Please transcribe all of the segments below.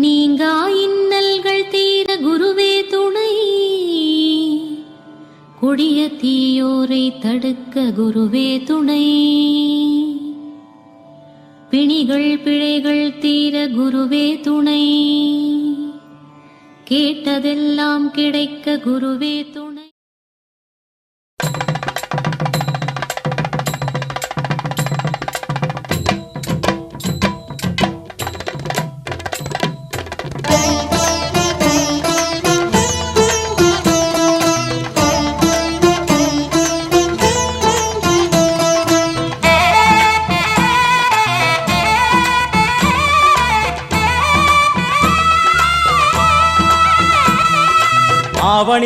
நீங்கா இன்னல்கள் தீர குருவே துணை. கொடிய தீயோரை தடுக்க குருவே துணை. பிணிகள் பிழைகள் தீர குருவே துணை. கேட்டதெல்லாம் கிடைக்க குருவே துணை.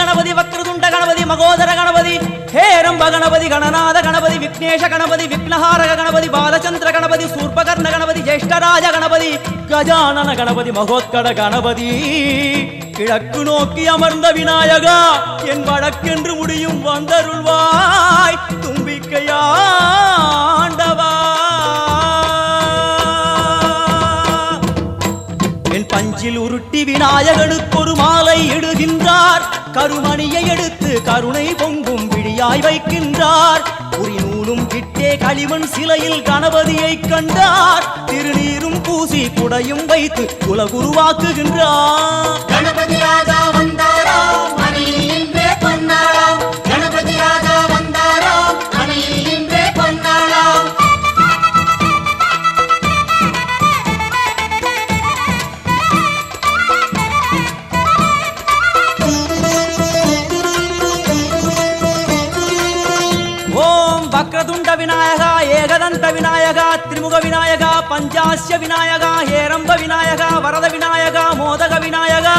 கணபதி வக்ரதுண்ட கணபதி மகோதர கணபதி ஹேரம்ப கணபதி கணநாத கணபதி விக்னேஷ கணபதி விக்னஹாரக கணபதி பாலச்சந்திர கணபதி சூர்பகர்ண கணபதி ஜேஷ்டராஜ கணபதி கஜானன கணபதி மகோத்கட கணபதி கிழக்கு நோக்கி அமர்ந்த விநாயகா என் வழக்கென்று முடியும் வந்தருள்வாய் தும்பிக்கையாண்டவா பஞ்சில் விநாயகனுக்கு ஒரு மாலை இடுகின்றார். கருமணியை எடுத்து கருணை பொங்கும் விழியாய் வைக்கின்றார். குறி நூலும் கிட்டே களிமண் சிலையில் கணபதியை கண்டார். திருநீரும் பூசி குடையும் வைத்து குலகுருவாக்குகின்றார். கணபதி விநாயகா பஞ்சாசிய விநாயகா ஹேரம்ப விநாயகா வரத விநாயகா மோதக விநாயகா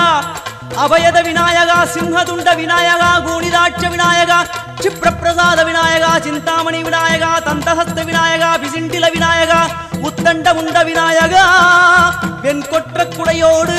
அபயத விநாயகா சிம்ஹதுண்ட விநாயகா கூணிதாட்ச விநாயகா க்ஷிப்ரப்பிரசாத விநாயகா சிந்தாமணி விநாயகா தந்தஹஸ்த விநாயகா பிசிண்டில விநாயகா உத்தண்ட உண்ட விநாயகா வெண்கொற்ற குடையோடு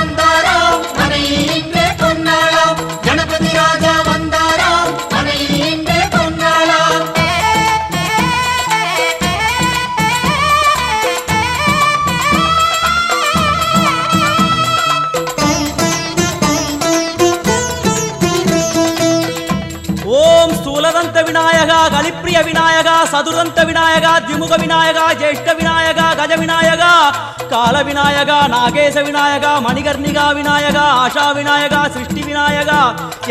சதுரந்த விநாயகா திமுக விநாயகா ஜேஷ்ட விநாயகா கஜ விநாயகா கால விநாயகா நாகேச விநாயகா மணிகர்ணிகா விநாயகா ஆஷா விநாயகா சிருஷ்டி விநாயகா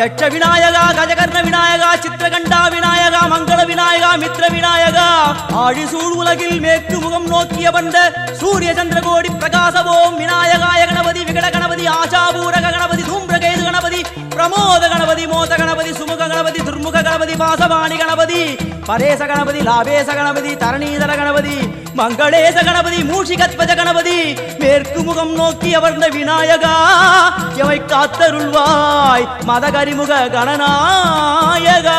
யட்ச விநாயகா கஜகர்ண விநாயகா சித்திரகண்டா விநாயகா மங்கள விநாயகா மித்ர விநாயகா. ஆழிசூழ் உலகில் மேற்கு முகம் நோக்கிய வந்த சூரிய சந்திரகோடி பிரகாசவோம். விநாயகாய கணபதி விகட கணபதி ஆஷாபூரக கணபதி தூம்பிரகேது கணபதி பிரமோத கணபதி துர்முக கணபதி பாசவாணி கணபதி பரேச கணபதி லாபேச கணபதி தரணீதர கணபதி மங்களேச கணபதி மூஷிகத்வஜ கணபதி மேற்கு முகம் நோக்கி அமர்ந்த விநாயகா எவை காத்தருள்வாய் மதகரிமுக கணநாயகா.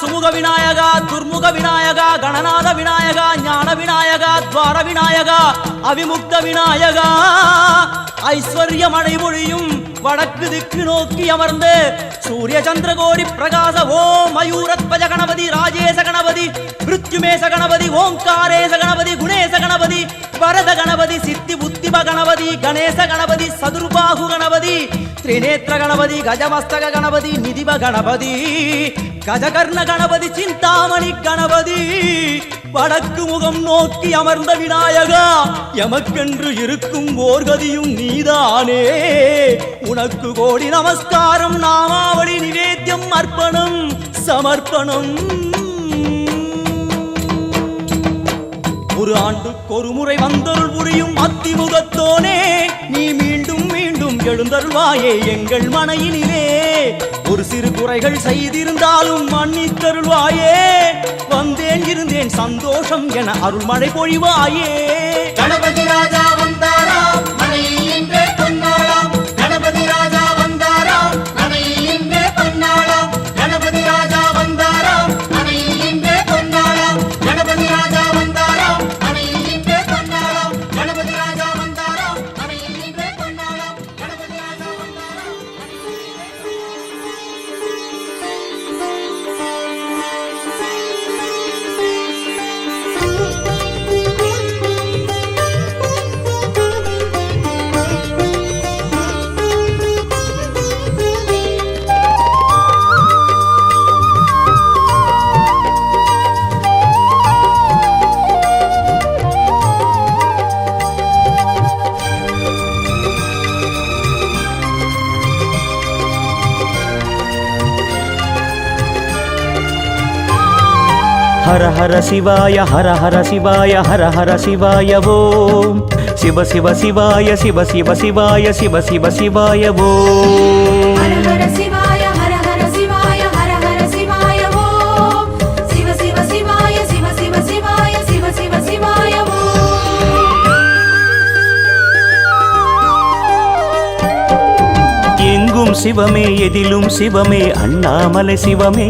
சுமுக விநாயகா துர்முக விநாயகா கணநாத விநாயகா ஞான விநாயகா துவார விநாயகா அவிமுக்த விநாயகா. ஐஸ்வர்ய மழை வடக்கு திக்கு நோக்கி அமர்ந்து சூரிய சந்திரகோடி பிரகாச ஓம் மயூரத்வஜ கணபதி ராஜேச கணபதி மிருத்யுமேச கணபதி ஓம்காரேச கணபதி குணேச கணபதி வரத கணபதி சித்தி புத்திப கணபதி கணேச கணபதி சதுர்பாகு கணபதி திரிநேத்திர கணபதி கஜமஸ்தக கணபதி நிதிப கணபதி. கஜகர்ண கணபதி சிந்தாமணி கணபதி. வடக்கு முகம் நோக்கி அமர்ந்த விநாயகா எமக்கென்று இருக்கும் ஓர்கதியும் நீதானே. உனக்கு கோடி நமஸ்காரம் நாமாவளி நிவேத்தியம் அர்ப்பணம் சமர்ப்பணம். ஒரு ஆண்டுக்கு ஒரு முறை வந்தருள் புரியும் அத்திமுகத்தோனே நீ மீண்டும் மீண்டும் எழுந்தருள்வாயே எங்கள் மனையினிலே. ஒரு சிறு குறைகள் செய்திருந்தாலும் மன்னித்தருள்வாயே. வந்தேன் இருந்தேன் சந்தோஷம் என அருள்மழை பொழிவாயே. கணபதி ராஜா வந்தாராம் ஹர சிவாய ஹர ஹர சிவாய ஹர ஹர சிவாய ஓம் சிவ சிவ சிவாய சிவ சிவ சிவாய சிவ சிவ சிவாய ஓம் எங்கும் சிவமே எதிலும் சிவமே அண்ணாமலை சிவமே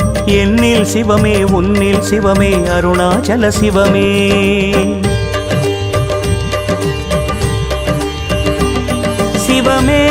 என்னில் சிவமே உன்னில் சிவமே அருணாச்சல சிவமே. சிவமே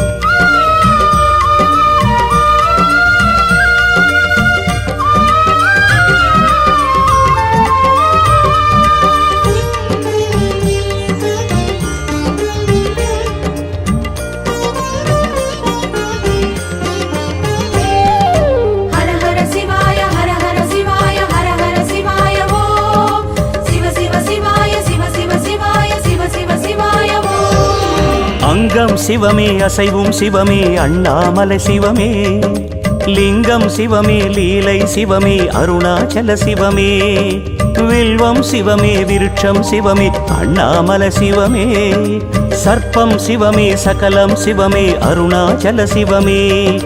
அங்கம் சிவமே அசைவும் சிவமே அண்ணாமலை சிவமே. லிங்கம் சிவமே லீலை சிவமே அருணாச்சல சிவமே. வில்வம் சிவமே விருட்சம் சிவமே அண்ணாமல சிவமே. சர்ப்பம் சிவமே சகலம் சிவமே அருணாச்சல சிவமே.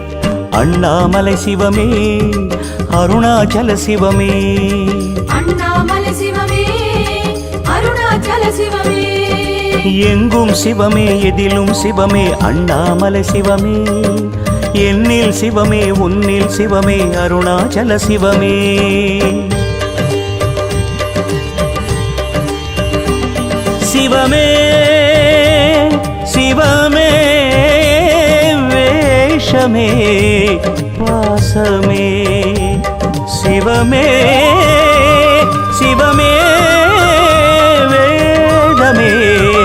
அண்ணாமலை சிவமே அருணாச்சல சிவமே. அண்ணாமலை சிவமே அருணாச்சல சிவமே. எங்கும் சிவமே எதிலும் சிவமே அண்ணாமலை சிவமே. என்னில் சிவமே உன்னில் சிவமே அருணாச்சல சிவமே. சிவமே சிவமே வேஷமே பாசமே. சிவமே சிவமே வேதமே.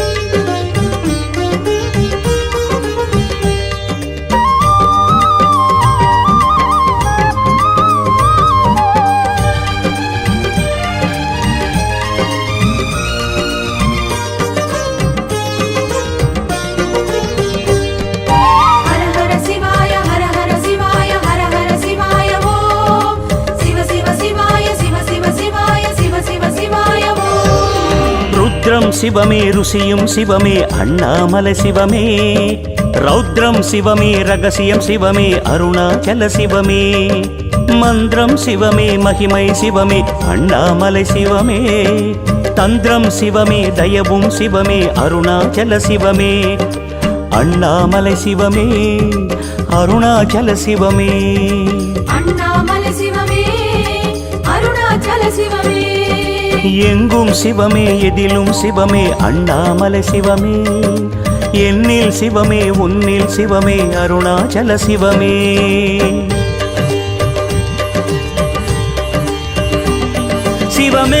சிவமே ருசியும் சிவமே அண்ணாமலை சிவமே. ரௌத்ரம் சிவமே ரகசியம் சிவமே அருணாச்சல சிவமே. மந்திரம் சிவமே மகிமை சிவமே அண்ணாமலை சிவமே. தந்திரம் சிவமே தயவும் சிவமே அருணாச்சல சிவமே. அண்ணாமலை சிவமே அருணாச்சல சிவமே. அண்ணாமலை சிவமே அருணாச்சல சிவமே. எங்கும் சிவமே எதிலும் சிவமே அண்ணாமலை சிவமே. என்னில் சிவமே உன்னில் சிவமே அருணாச்சல சிவமே. சிவமே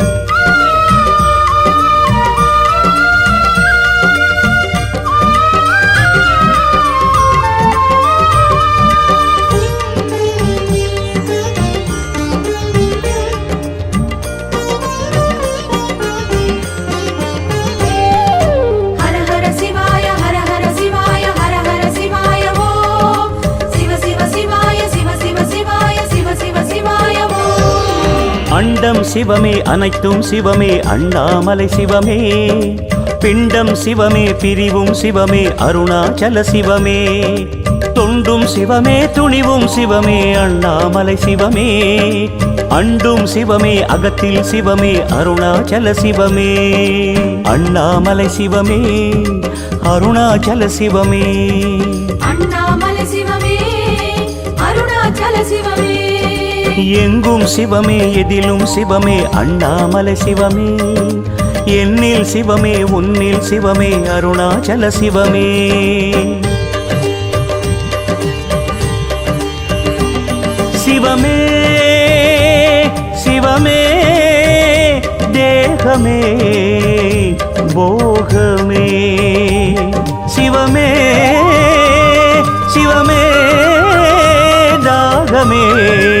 பிண்டம் சிவமே அனைத்தும் சிவமே அண்ணாமலை சிவமே. பிண்டம் சிவமே பிரிவும் சிவமே அருணாச்சல சிவமே. தொண்டும் சிவமே துணிவும் சிவமே அண்ணாமலை சிவமே. அண்டும் சிவமே அகத்தில் சிவமே அருணாச்சல சிவமே. அண்ணாமலை சிவமே அருணாச்சல சிவமே. எங்கும் சிவமே எதிலும் சிவமே அண்ணாமலை சிவமே. என்னில் சிவமே உன்னில் சிவமே அருணாச்சல சிவமே. சிவமே சிவமே தேகமே போகமே. சிவமே சிவமே தாகமே.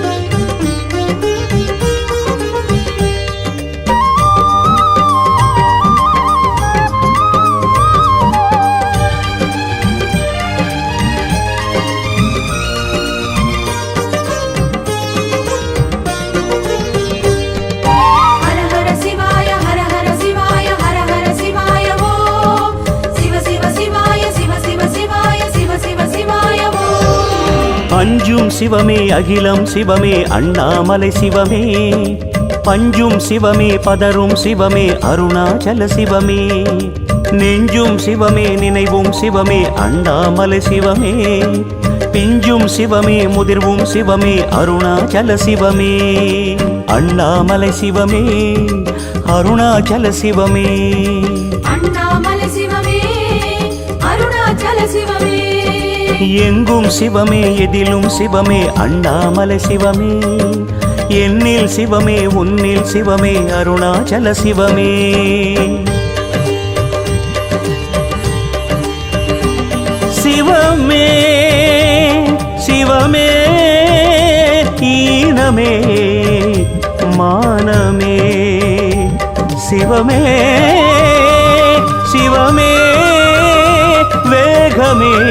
சிவமே அகிலம் சிவமே அண்ணாமலை சிவமே. பஞ்சும் சிவமே பதரும் சிவமே அருணாச்சல சிவமே. நெஞ்சும் சிவமே நினைவும் சிவமே அண்ணாமலை சிவமே. பிஞ்சும் சிவமே முதிர்வும் சிவமே அருணாச்சல சிவமே. அண்ணாமலை சிவமே அருணாச்சல சிவமே. அண்ணாமலை சிவமே அருணாச்சல சிவமே. எங்கும் சிவமே எதிலும் சிவமே அண்ணாமலை சிவமே. என்னில் சிவமே உன்னில் சிவமே அருணாச்சல சிவமே. சிவமே சிவமே ஈனமே மானமே. சிவமே சிவமே வேகமே.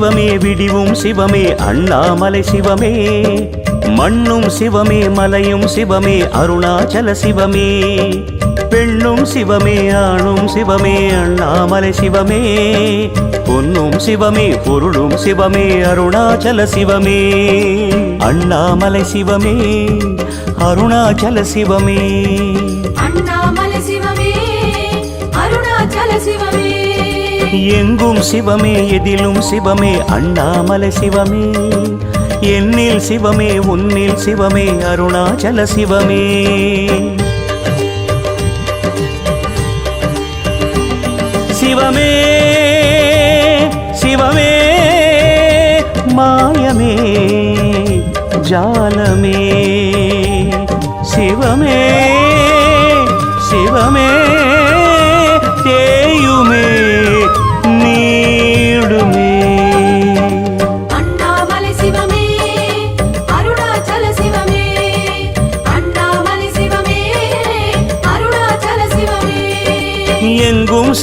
சிவமே விடிவும் சிவமே அண்ணாமலை சிவமே. மண்ணும் சிவமே மலையும் சிவமே அருணாச்சல சிவமே. பெண்ணும் சிவமே ஆணும் சிவமே அண்ணாமலை சிவமே. பொன்னும் சிவமே பொருளும் சிவமே அருணாச்சல சிவமே. அண்ணாமலை சிவமே அருணாச்சல சிவமே. எங்கும் சிவமே எதிலும் சிவமே அண்ணாமலை சிவமே. என்னில் சிவமே உன்னில் சிவமே அருணாச்சல சிவமே. சிவமே சிவமே மாயமே ஜாலமே. சிவமே.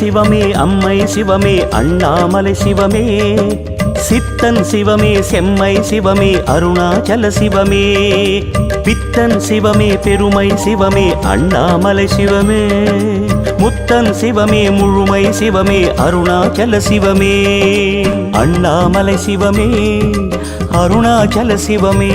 சிவமே அம்மை சிவமே அண்ணாமலை சிவமே. சித்தன் சிவமே செம்மை சிவமே அருணாச்சல சிவமே. பித்தன் சிவமே பெருமை சிவமே அண்ணாமலை சிவமே. முத்தன் சிவமே முழுமை சிவமே அருணாச்சல சிவமே. அண்ணாமலை சிவமே அருணாச்சல சிவமே.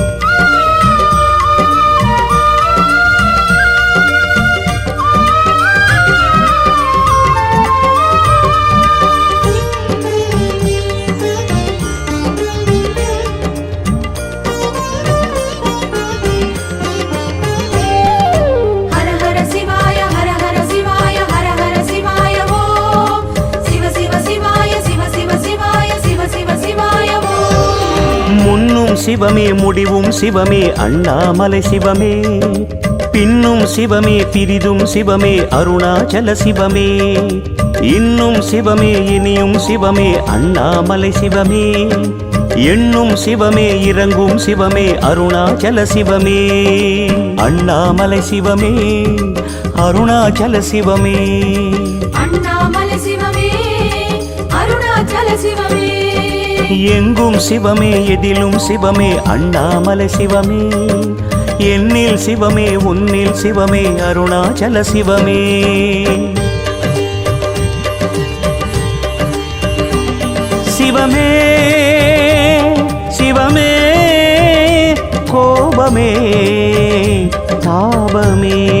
சிவமே முடிவும் சிவமே அண்ணாமலை சிவமே. பின்னும் சிவமே பிரிதும் சிவமே அருணாச்சல சிவமே. இன்னும் சிவமே இனியும் சிவமே அண்ணாமலை சிவமே. எண்ணும் சிவமே இறங்கும் சிவமே அருணாச்சல சிவமே. அண்ணாமலை சிவமே அருணாச்சல சிவமே. அண்ணாமலை சிவமே அருணாச்சல சிவமே. எங்கும் சிவமே எதிலும் சிவமே அண்ணாமலை சிவமே. என்னில் சிவமே உன்னில் சிவமே அருணாச்சல சிவமே. சிவமே சிவமே கோபமே தாபமே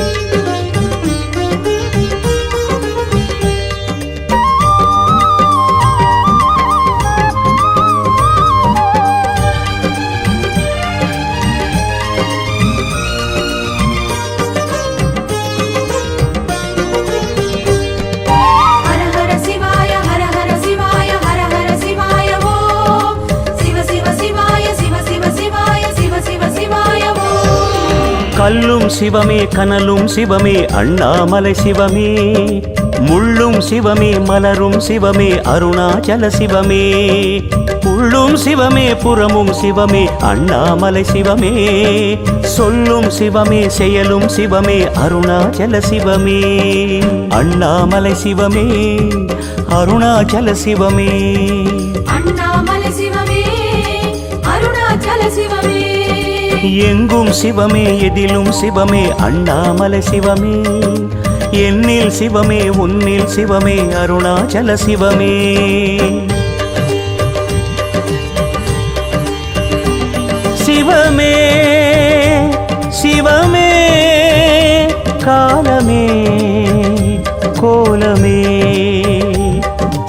சிவமே கனலும் சிவமே அண்ணாமலை சிவமே. முள்ளும் சிவமே மலரும் சிவமே அருணாச்சல சிவமே. உள்ளும் சிவமே புறமும் சிவமே அண்ணாமலை சிவமே. சொல்லும் சிவமே செயலும் சிவமே அருணாச்சல சிவமே. அண்ணாமலை சிவமே அருணாச்சல சிவமே. எங்கும் சிவமே எதிலும் சிவமே அண்ணாமலை சிவமே. என்னில் சிவமே உன்னில் சிவமே அருணாச்சல சிவமே. சிவமே சிவமே காலமே கோலமே.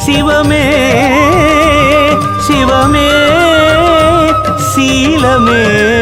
சிவமே சிவமே சீலமே.